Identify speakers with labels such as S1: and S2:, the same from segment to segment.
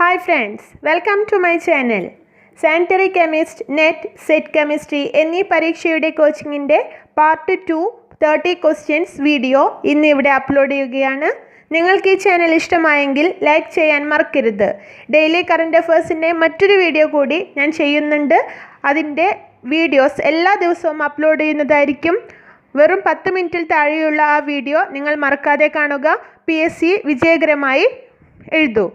S1: Hi friends welcome to my channel sanitary chemist NET SET chemistry എന്നീ പരീക്ഷയുടെ കോച്ചിങ്ങിന്റെ part two thirty questions video ഇന്ന് ഇവിടെ upload ചെയ്യുകയാണ്. നിങ്ങൾക്ക് ഈ ചാനൽ ഇഷ്ടമായെങ്കിൽ ലൈക്ക് ചെയ്യാൻ മറക്കരുത്. ഡെയിലി കറണ്ട് അഫേഴ്സിന്റെ മറ്റൊരു വീഡിയോ കൂടി ഞാൻ ചെയ്യുന്നുണ്ട്. അതിന്റെ വീഡിയോസ് എല്ലാ ദിവസവും അപ്ലോഡ് ചെയ്യുന്നതായിരിക്കും. വെറും പത്ത് മിനിറ്റിൽ താഴെയുള്ള ആ വീഡിയോ നിങ്ങൾ മറക്കാതെ കാണുക. പി എസ് സി വിജയകരമായി എഴുതൂ.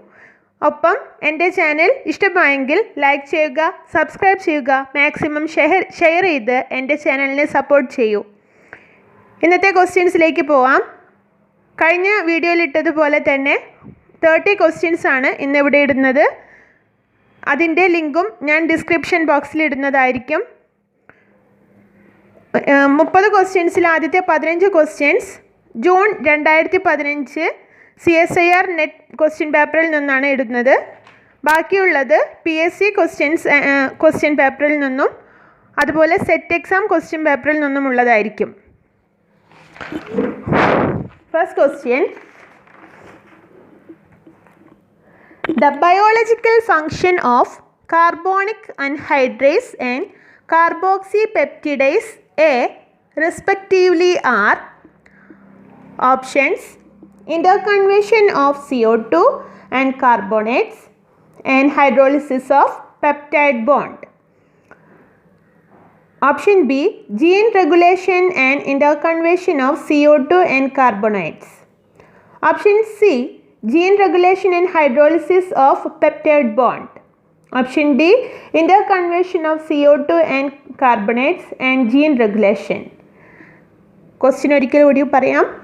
S1: ഒപ്പം എന്റെ ചാനൽ ഇഷ്ടമായെങ്കിൽ ലൈക്ക് ചെയ്യുക സബ്സ്ക്രൈബ് ചെയ്യുക മാക്സിമം ഷെയർ ഷെയർ ചെയ്ത് എന്റെ ചാനലിനെ സപ്പോർട്ട് ചെയ്യൂ. ഇന്നത്തെ ക്വസ്റ്റ്യൻസിലേക്ക് പോവാം. കഴിഞ്ഞ വീഡിയോയിൽ ഇട്ടതുപോലെ തന്നെ തേർട്ടി ക്വസ്റ്റ്യൻസ് ആണ് ഇന്നിവിടെ ഇടുന്നത്. അതിന്റെ ലിങ്കും ഞാൻ ഡിസ്ക്രിപ്ഷൻ ബോക്സിൽ ഇടുന്നതായിരിക്കും. മുപ്പത് ക്വസ്റ്റ്യൻസിൽ ആദ്യത്തെ പതിനഞ്ച് ക്വസ്റ്റ്യൻസ് ജൂൺ രണ്ടായിരത്തി പതിനഞ്ച് C S I R NET question പേപ്പറിൽ നിന്നാണ് ഇടുന്നത്. ബാക്കിയുള്ളത് P S C questions question പേപ്പറിൽ നിന്നും അതുപോലെ സെറ്റ് എക്സാം ക്വസ്റ്റ്യൻ പേപ്പറിൽ നിന്നും ഉള്ളതായിരിക്കും. First question the biological function of carbonic anhydrase and carboxypeptidase A respectively are respectively are options interconversion of CO2 and carbonates and hydrolysis of peptide bond. Option B gene regulation and interconversion of CO2 and carbonates. Option C gene regulation and hydrolysis of peptide bond. Option D interconversion of CO2 and carbonates and gene regulation. Question ഒരിക്കൽ കൂടി പറയാം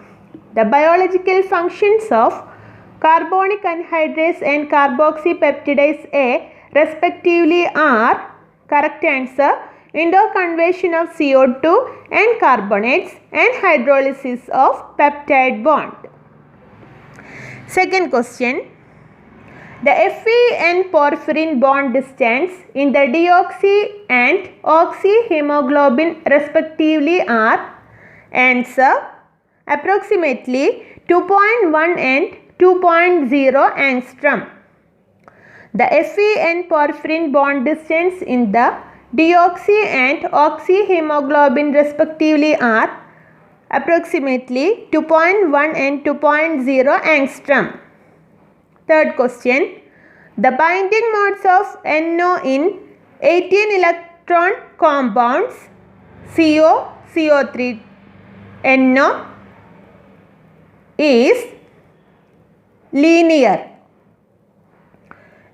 S1: the biological functions of carbonic anhydrase and carboxypeptidase A respectively are correct answer endoconversion of CO2 and carbonates and hydrolysis of peptide bond. Second question. The Fe and porphyrin bond distance in the deoxy and oxyhemoglobin respectively are answer approximately 2.1 and 2.0 angstrom. The Fe and porphyrin bond distance in the deoxy and oxyhemoglobin respectively are approximately 2.1 and 2.0 angstrom. Third question. The binding modes of NO in 18 electron compounds CO, CO3, NO is linear.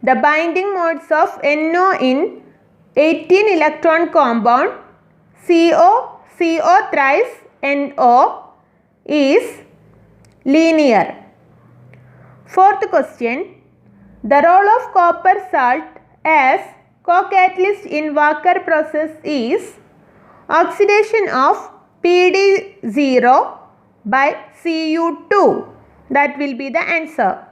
S1: The binding modes of NO in 18 electron compound CO, CO thrice NO is linear. Fourth question. The role of copper salt as co-catalyst in Walker process is oxidation of PD0 by Cu2. That will be the answer.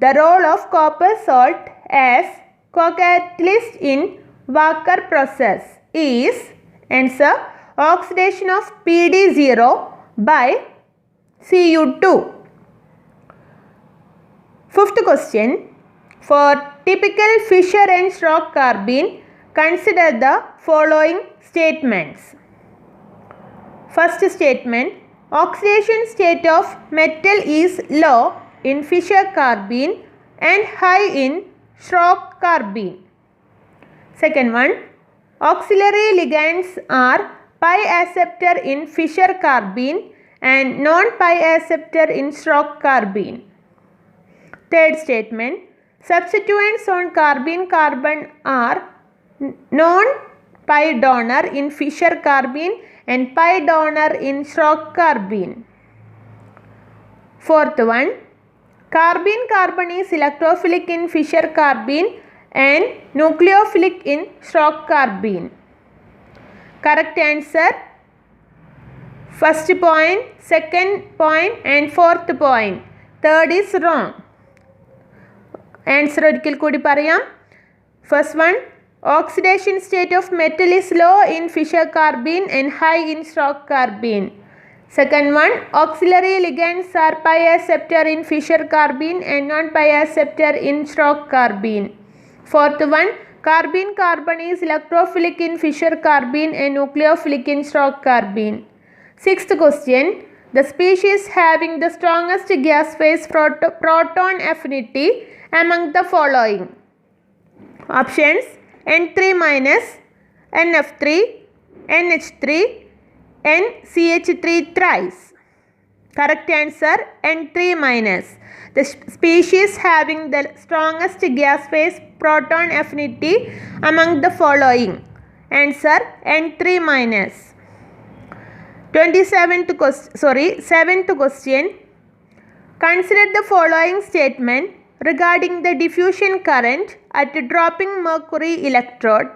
S1: The role of copper salt as co-catalyst in Walker process is answer oxidation of PD0 by Cu2. Fifth question. For typical Fischer and Schrock carbene, consider the following statements. First statement. Oxidation state of metal is low in Fischer carbene and high in Schrock carbene. Second one. Auxiliary ligands are pi acceptor in Fischer carbene and non-pi acceptor in Schrock carbene. Third statement. Substituents on carbene carbon are non-pi donor in Fischer carbene and pi donor in Schrock carbene. Fourth one. Carbene carbon is electrophilic in Fischer carbene and nucleophilic in Schrock carbene. Correct answer first point, second point and fourth point. Third is wrong. Answer ഒരിക്കൽ കൂടി പറയാം first one Oxidation state of metal is low in fissure carbene and high in shock carbene. Second one, auxiliary ligands are pi acceptor in fissure carbene and non pi acceptor in shock carbene. Fourth one, carbene-carbon is electrophilic in fissure carbene and nucleophilic in shock carbene. Sixth question, the species having the strongest gas phase proton affinity among the following. Options N3 minus, NF3, NH3, NCH3 thrice. Correct answer N3 minus. The species having the strongest gas phase proton affinity among the following. Answer N3 minus. 27th question, sorry, 7th question. Consider the following statement regarding the diffusion current at dropping mercury electrode.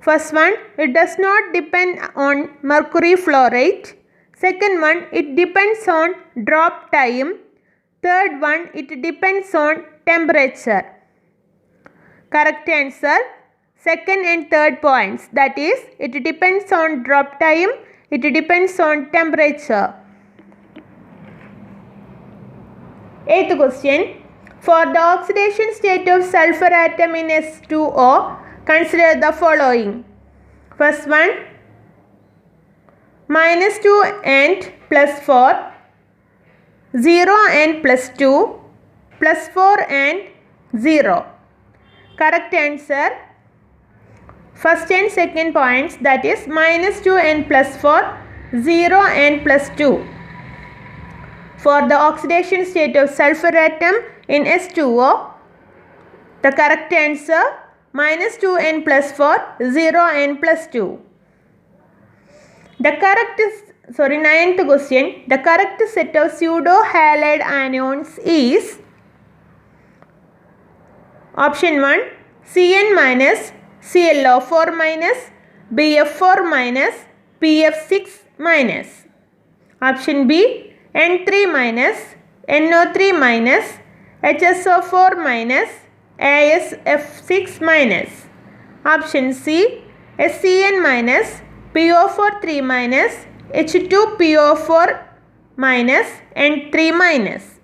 S1: First one, it does not depend on mercury flow rate. Second one, it depends on drop time. Third one, it depends on temperature. Correct answer, second and third points. That is, it depends on drop time, it depends on temperature. Eighth question. For the oxidation state of sulfur atom in S2O, consider the following. First one, minus 2 and plus 4, 0 and plus 2, plus 4 and 0. Correct answer, first and second points that is minus 2 and plus 4, 0 and plus 2. For the oxidation state of sulfur atom in S2O, the correct answer minus 2n plus 4, 0 and plus 2. The correct, is, sorry, ninth question, the correct set of pseudo halide anions is option 1 Cn minus, ClO4 minus, BF4 minus, PF6 minus. Option B N3 minus, NO3 minus, HSO4 minus, ASF6 minus. Option C SCN minus, PO4 3 minus, H2PO4 minus, N3 minus.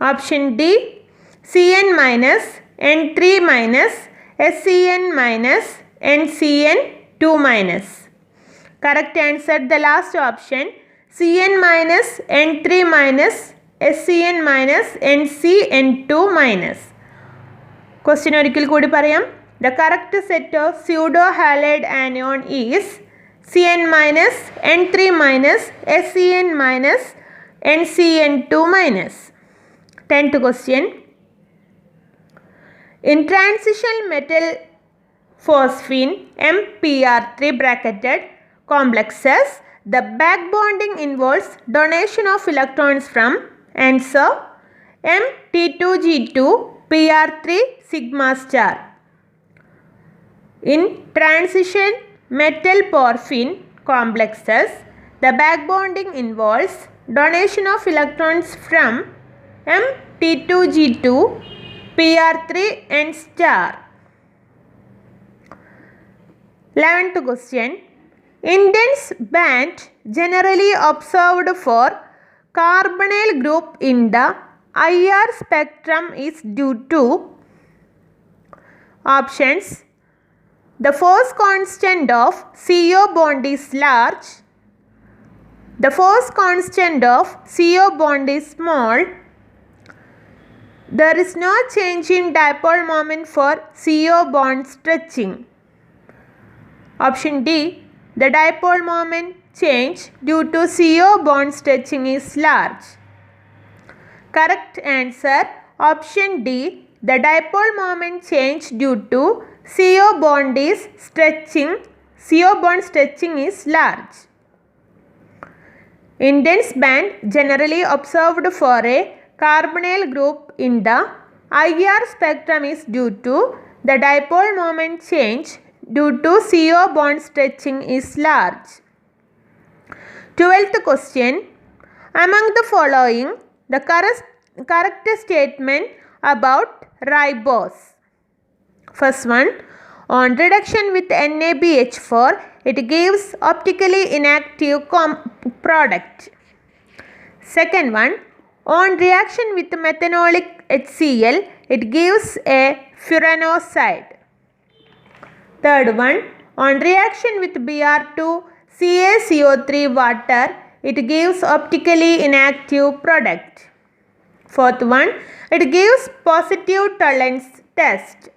S1: Option D Cn minus, N3 minus, SCN minus, NCN2 minus. Correct answer the last option Cn minus, N3 minus, SCN minus, NCN2 minus. Question ഒരിക്കൽ കൂടി പറയാം the correct set of pseudo halide anion is C N minus N three minus S C N minus N C N two minus tenth question in transition metal phosphine MPR3 bracketed complexes, the back bonding involves donation of electrons from answer MT2G2 PR3 sigma star. In transition metal porphine complexes, the back bonding involves donation of electrons from MT2G2 PR3 and star. 11th question intense band generally observed for carbonyl group in the IR spectrum is due to options. The force constant of CO bond is large. The force constant of CO bond is small. There is no change in dipole moment for CO bond stretching. Option D. The dipole moment change due to CO bond stretching is large. Correct answer. Option D. The dipole moment change due to CO bond is stretching. CO bond stretching is large. Intense band generally observed for a carbonyl group in the IR spectrum is due to the dipole moment change due to CO bond stretching is large. 12th question Among the following, the correct, correct statement about ribose. First one, On reduction with NaBH4, it gives optically inactive product. Second one, on reaction with methanolic HCl, it gives a furanoside. Third one, on reaction with Br2 CaCO3 water, it gives optically inactive product. Fourth one, it gives positive tolerance test.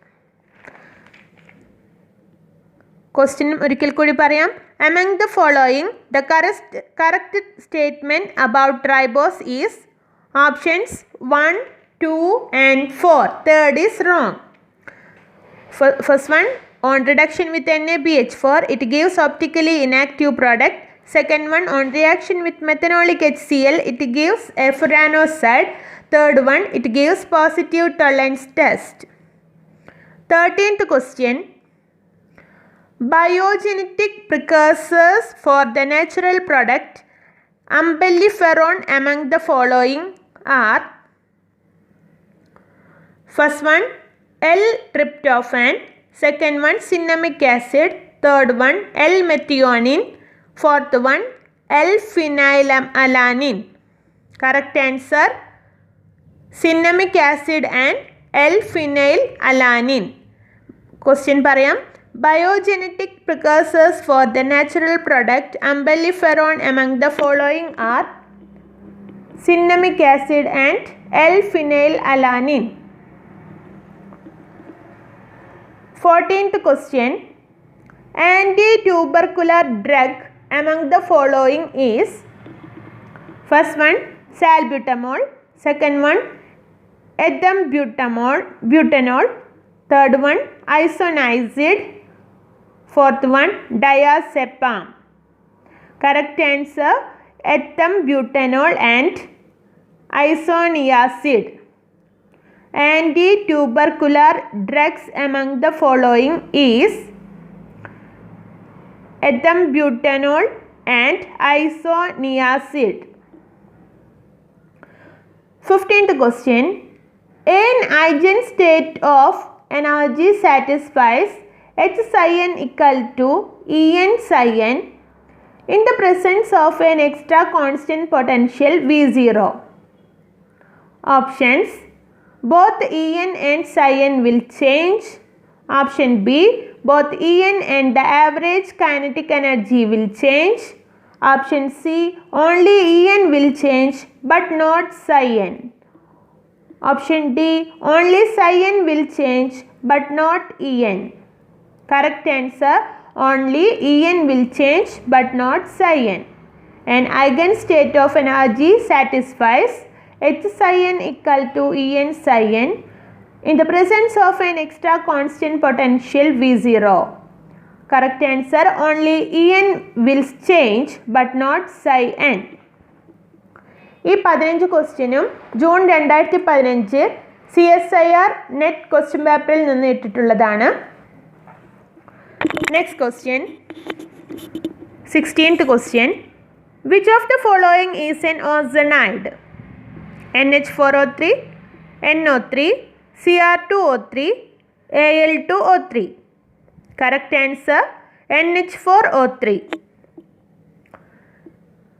S1: Question ഒരിക്കൽ കൂടി പറയാം among the following the correct, correct statement about ribose is options 1 2 and 4 third is wrong first one on reduction with NaBH4 it gives optically inactive product. Second one on reaction with methanolic HCl it gives a furanoside third one it gives positive tolerance test. 13th question. Biogenetic precursors for the natural product. Umbelliferone among the following are first one L-tryptophan, second one cinnamic acid, third one L-methionine, fourth one L-phenylalanine. Correct answer cinnamic acid and L-phenylalanine. Question parayam. Biogenetic precursors for the natural product umbelliferon among the following are cinnamic acid and L-phenylalanine. 14th question Anti-tubercular drug among the following is first one salbutamol, second one ethambutol, butanol, third one isoniazid, fourth one diazepam. Correct answer ethambutol and isoniazid. Anti-tubercular drugs among the following is ethambutol and isoniazid. 15th question an eigen state of energy satisfies H psi equal to E n psi in the presence of an extra constant potential V0. Options both En and psi n will change. Option B both En and the average kinetic energy will change. Option C only En will change but not psi n. Option D only psi n will change but not En. Correct answer only En will change but not psi n. An eigenstate of energy satisfies H psi n equal to E n psi n in the presence of an extra constant potential V zero correct answer only E n will change but not psi n ഈ പതിനഞ്ച് ക്വസ്റ്റ്യനും June രണ്ടായിരത്തി പതിനഞ്ച് C S I R NET question പേപ്പറിൽ നിന്ന് ഇട്ടിട്ടുള്ളതാണ്. Next question sixteenth question which of the following is an ozonide NH4O3, NO3, Cr2O3, Al2O3. Correct answer NH4O3.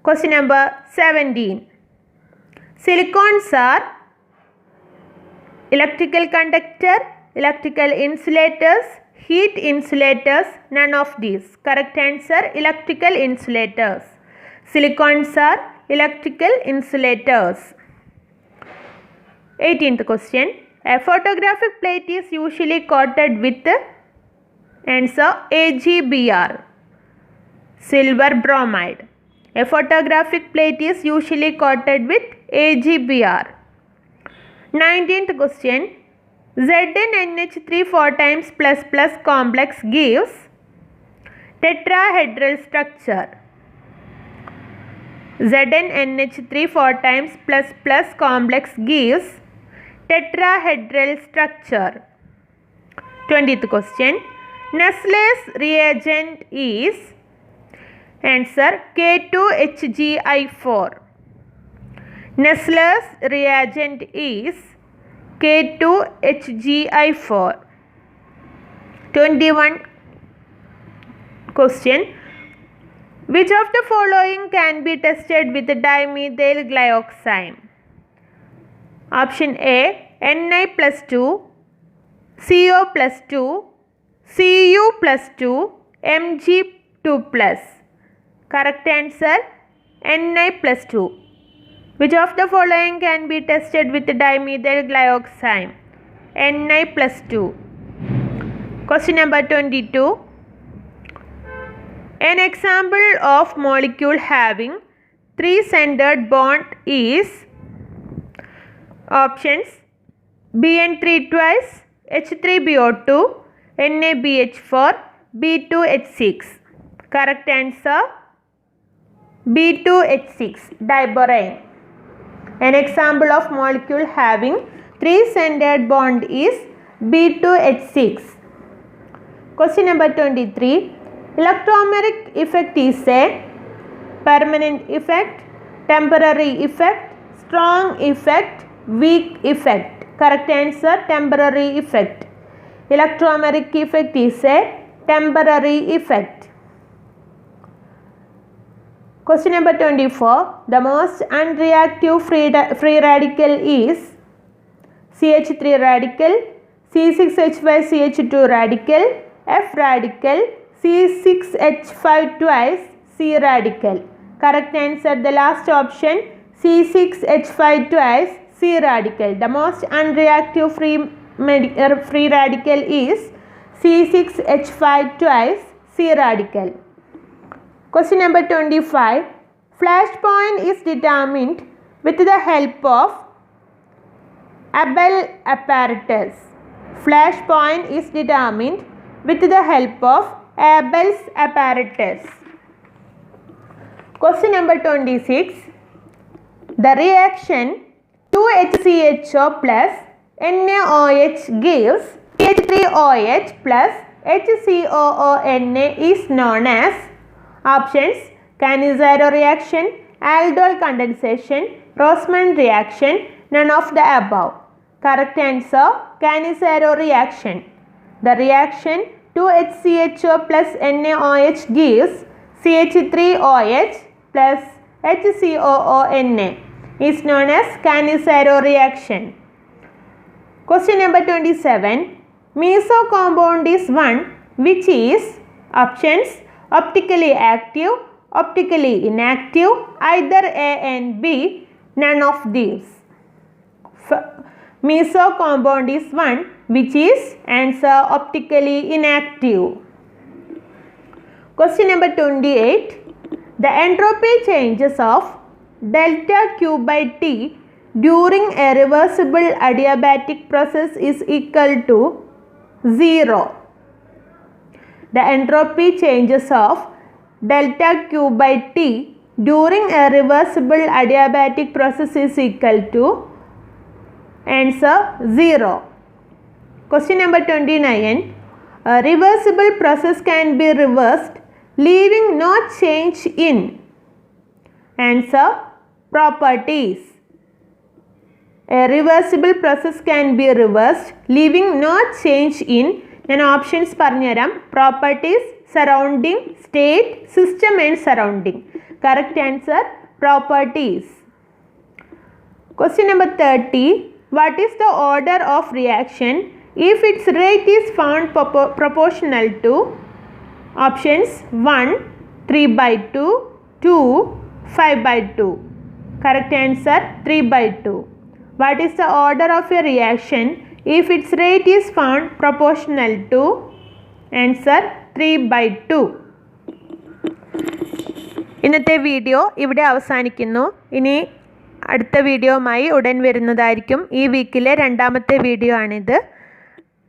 S1: Question number 17. Silicons are electrical conductor, electrical insulators, heat insulators, none of these. Correct answer electrical insulators. Silicons are electrical insulators. 18th question. A photographic plate is usually coated with answer AgBr, silver bromide. A photographic plate is usually coated with AgBr. 19th question. ZnNH3 4 times plus plus complex gives tetrahedral structure. ZnNH3 4 times plus plus complex gives tetrahedral structure. 20th question. Nestle's reagent is Answer K2HgI4. Nestle's reagent is K2HgI4. 21 question which of the following can be tested with dimethyl glyoxime option a ni plus 2 co plus 2 cu plus 2 mg2 plus. Correct answer ni plus 2 which of the following can be tested with dimethyl glyoxime? Ni plus 2 question number 22 an example of molecule having three centered bond is options Bn3 twice, H3BO2, NaBH4, B2H6. Correct answer B2H6 diborane. An example of molecule having three centered bond is B2H6. Question number 23. Electromeric effect is a permanent effect, temporary effect, strong effect, weak effect. Correct answer temporary effect. Electromeric effect is a temporary effect. Question number 24. The most unreactive free, free radical is CH3 radical, C6H5CH2 radical, F radical, C6H5 twice, C radical. Correct answer the last option C6H5 twice, C radical. The most unreactive free, uh, free radical is C6H5 twice, C radical. Question number 25. Flash point is determined with the help of Abel apparatus. Flash point is determined with the help of Abel's apparatus. Question number 26. The reaction 2HCHO plus NaOH gives CH3OH plus HCOONa is known as options Cannizzaro reaction, aldol condensation, Rossmann reaction, none of the above. Correct answer Cannizzaro reaction. The reaction 2HCHO plus NaOH gives CH3OH plus HCOONa is known as Cannizzaro reaction. Question number 27. Meso compound is one which is options optically active, optically inactive, either A and B, none of these. Meso compound is one which is answer optically inactive. Question number 28. The entropy changes of delta Q by T during a reversible adiabatic process is equal to 0. The entropy changes of delta Q by T during a reversible adiabatic process is equal to answer 0. Question number 29. A reversible process can be reversed leaving no change in answer properties. A reversible process can be reversed leaving no change in ഞാൻ options പറഞ്ഞുതരാം properties surrounding state system and surrounding correct answer properties question number thirty what is the order of reaction if its rate is found propo- proportional to options 1 3 by 2 2 5 by 2 Correct answer 3 by 2 what is the order of a reaction? If its rate is found proportional to answer 3 by 2 ഇന്നത്തെ video ഇവിടെ അവസാനിക്കുന്നു. ഇനി അടുത്ത വീഡിയോയുമായി ഉടൻ വരുന്നതായിരിക്കും. ഈ വീക്കിലെ രണ്ടാമത്തെ വീഡിയോ ആണിത്.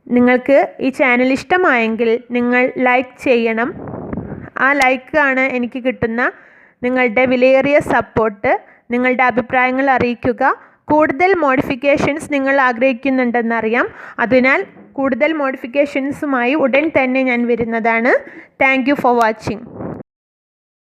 S1: നിങ്ങൾക്ക് ഈ ചാനൽ ഇഷ്ടമായെങ്കിൽ നിങ്ങൾ ലൈക്ക് ചെയ്യണം. ആ ലൈക്ക് ആണ് എനിക്ക് കിട്ടുന്ന നിങ്ങളുടെ വിലയേറിയ സപ്പോർട്ട് നിങ്ങളുടെ അഭിപ്രായങ്ങൾ അറിയിക്കുക. കൂടുതൽ മോഡിഫിക്കേഷൻസ് നിങ്ങൾ ആഗ്രഹിക്കുന്നുണ്ടെന്നറിയാം. അതിനാൽ കൂടുതൽ മോഡിഫിക്കേഷൻസുമായി ഉടൻ തന്നെ ഞാൻ വരുന്നതാണ്. Thank for watching